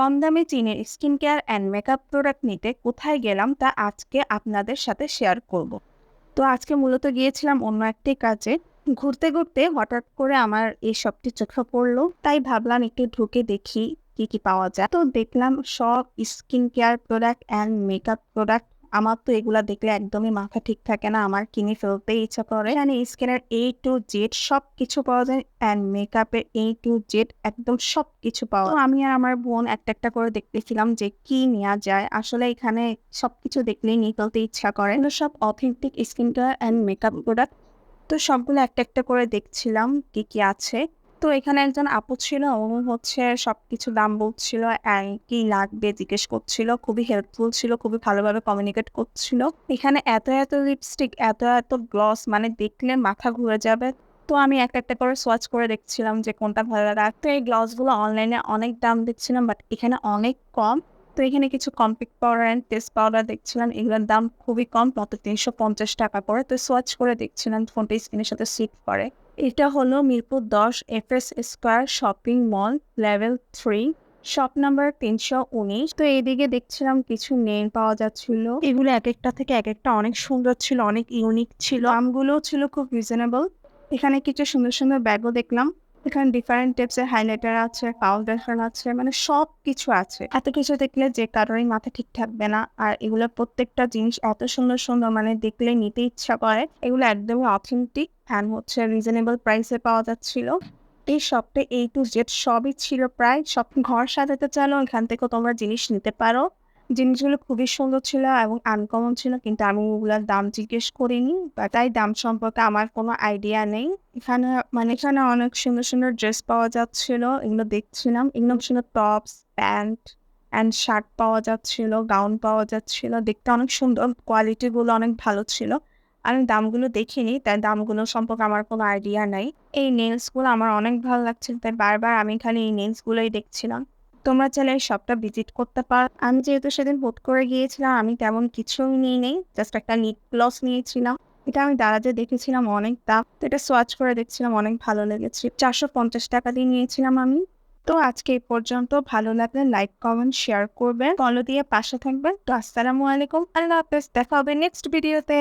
কম দামে চীনের skin care and makeup product নিতে কোথায় গেলাম তা আজকে আপনাদের সাথে শেয়ার করব। তো আজকে মূলত গিয়েছিলাম অন্য একটি কাজে। ঘুরতে ঘুরতে হঠাৎ করে আমার এই সবটি চোখে পড়ল। তাই ভাবলাম একটু ঢুকে দেখি কি কি পাওয়া যায়। তো দেখলাম সব skin care product and makeup product আমার তো এগুলা দেখলে একদমই মাথা ঠিক থাকে না। আমার কিনে ফেলতে ইচ্ছা করে। এখানে স্কিনের এ টু জেড সব কিছু পাওয়া যায় অ্যান্ড মেকআপের এ টু জেড একদম সব কিছু পাওয়া আমি আর আমার বোন একটা একটা করে দেখতেছিলাম যে কি নেওয়া যায়। আসলে এখানে সব কিছু দেখলেই নিয়ে ফেলতে ইচ্ছা করে। সব authentic skin care and makeup product তো সবগুলো একটা একটা করে দেখছিলাম কি কি আছে। তো এখানে একজন আপু ছিল ও হচ্ছে সব কিছু দাম বলছিল কি লাগবে জিজ্ঞেস করছিল, খুবই হেল্পফুল ছিল, খুবই ভালোভাবে কমিউনিকেট করছিল। এখানে এত এত লিপস্টিক এত এত গ্লস মানে দেখলে মাথা ঘুরে যাবে। তো আমি একটা একটা করে সোয়াচ করে দেখছিলাম যে কোনটা ভালো লাগে। তো এই গ্লসগুলো অনলাইনে অনেক দাম দেখছিলাম বাট এখানে অনেক কম। তো এখানে কিছু compact powder and test powder দেখছিলাম। এগুলোর দাম খুবই কম, মাত্র তিনশো পঞ্চাশ টাকা করে। তো সোয়াচ করে দেখছিলাম ফোনটা স্ক্রিনের সাথে সিট করে। এটা হলো মিরপুর দশ F S square shopping mall level three shop number তিনশো উনিশ। তো এইদিকে দেখছিলাম কিছু নেল পাওয়া যাচ্ছিল। এগুলো এক একটা থেকে এক একটা অনেক সুন্দর ছিল, অনেক ইউনিক ছিল। দামগুলোও ছিল খুব রিজনেবল এখানে কিছু সুন্দর সুন্দর ব্যাগও দেখলাম। এখানে ডিফারেন্ট টাইপসের হাইলাইটার আছে ফাউন্ডেশন আছে মানে সব কিছু আছে। এত কিছু দেখলে যে কারোরই মাথা ঠিক থাকবে না। আর এগুলো প্রত্যেকটা জিনিস এত সুন্দর সুন্দর মানে দেখলে নিতে ইচ্ছা করে। এগুলো একদমই অথেন্টিক অ্যান্ড হচ্ছে রিজনেবল প্রাইসে পাওয়া যাচ্ছিল। এই শপটা এই টু জেড সবই ছিল প্রায়। সব ঘর সাজাতে চাইলেও এখান থেকেও তোমরা জিনিস নিতে পারো। জিনিসগুলো খুবই সুন্দর ছিল এবং আনকমন ছিল, কিন্তু আমি ওগুলোর দাম জিজ্ঞেস করিনি বা তাই দাম সম্পর্কে আমার কোনো আইডিয়া নেই। এখানে মানে এখানে অনেক সুন্দর সুন্দর ড্রেস পাওয়া যাচ্ছিল, এগুলো দেখছিলাম। এগুলো সুন্দর টপস প্যান্ট অ্যান্ড শার্ট পাওয়া যাচ্ছিল গাউন পাওয়া যাচ্ছিল। দেখতে অনেক সুন্দর কোয়ালিটিগুলো অনেক ভালো ছিল। আমি দামগুলো দেখিনি, তাই দামগুলো সম্পর্কে আমার কোনো আইডিয়া নাই। এই নেলসগুলো আমার অনেক ভালো লাগছিল, তাই বারবার আমি খালি এই নেলসগুলোই দেখছিলাম। তোমরা চাইলে শপটা ভিজিট করতে পারো, আমি যেহেতু সেদিন হুট করে গিয়েছিলাম, আমি তেমন কিছুই নিই নেই জাস্ট একটা নিট গ্লস নিয়েছিলাম। এটা আমি দারাজে দেখেছিলাম অনেক দাম তো এটা সোয়াচ করে দেখছিলাম, অনেক ভালো লেগেছে। চারশো পঞ্চাশ টাকা দিয়ে নিয়েছিলাম আমি। তো আজকে এই পর্যন্ত, ভালো লাগলে লাইক কমেন্ট শেয়ার করবেন। ফলো দিয়ে পাশে থাকবেন। তো আসসালামু আলাইকুম, আল্লাহ হাফেজ, দেখা হবে নেক্সট ভিডিওতে